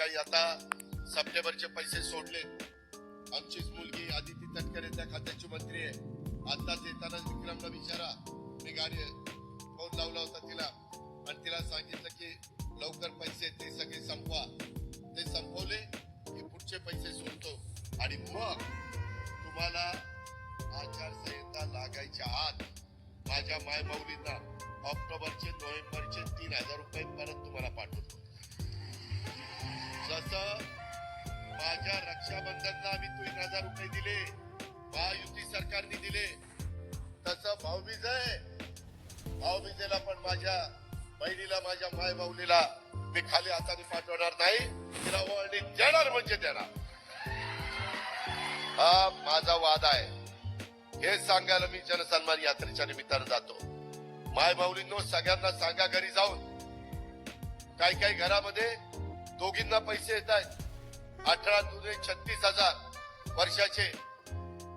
काही आता सप्टेंबरचे पैसे सोडले. आमचीच मुलगी आदिती तटकरे त्या खात्याची मंत्री आहे. आताच येताना विक्रमला विचारा. मी गाडी फोन लावला होता तिला. आणि तिला सांगितलं की लवकर पैसे ते सगळे संपवा. ते संपवले की पुढचे पैसे सोडतो. आणि मग तुम्हाला आचारसंहिता लागायच्या आत माझ्या मायमाऊलींना ऑक्टोबरचे नोव्हेंबरचे तीन हजार रुपये परत तुम्हाला पाठवतो. माझ्या रक्षाबंधनला आम्ही तीन हजार रुपये दिले. महायुती सरकारने दिले. तसं भाऊबीज आहे भाऊबीजेला पण माझ्या बहिणीला माझ्या माय भाऊलीला मी खाली हाताने पाठवणार नाही. तिला वळणी देणार म्हणजे देणार. हा माझा वाद आहे. हे सांगायला मी जनसन्मान यात्रेच्या निमित्तानं जातो. माय माऊलींनो सगळ्यांना सांगा घरी जाऊन. काही काही घरामध्ये दोघींना पैसे येत आहेत अठरा दुने छत्तीस हजार वर्षाचे.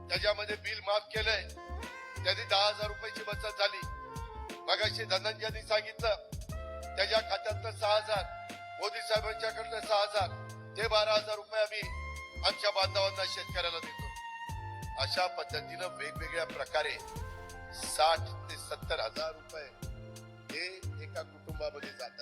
त्याच्यामध्ये बिल माफ केलंय. त्याची दहा हजार रुपयाची बचत झाली. मगाशी धनंजयनी सांगितलं त्याच्या खात्यातलं सहा हजार मोदी साहेबांच्याकडनं सहा हजार ते बारा हजार रुपये आम्ही आमच्या बांधवांना शेतकऱ्याला देतो. अशा पद्धतीनं वेगवेगळ्या प्रकारे साठ ते सत्तर हजार रुपये हे एका कुटुंबामध्ये जात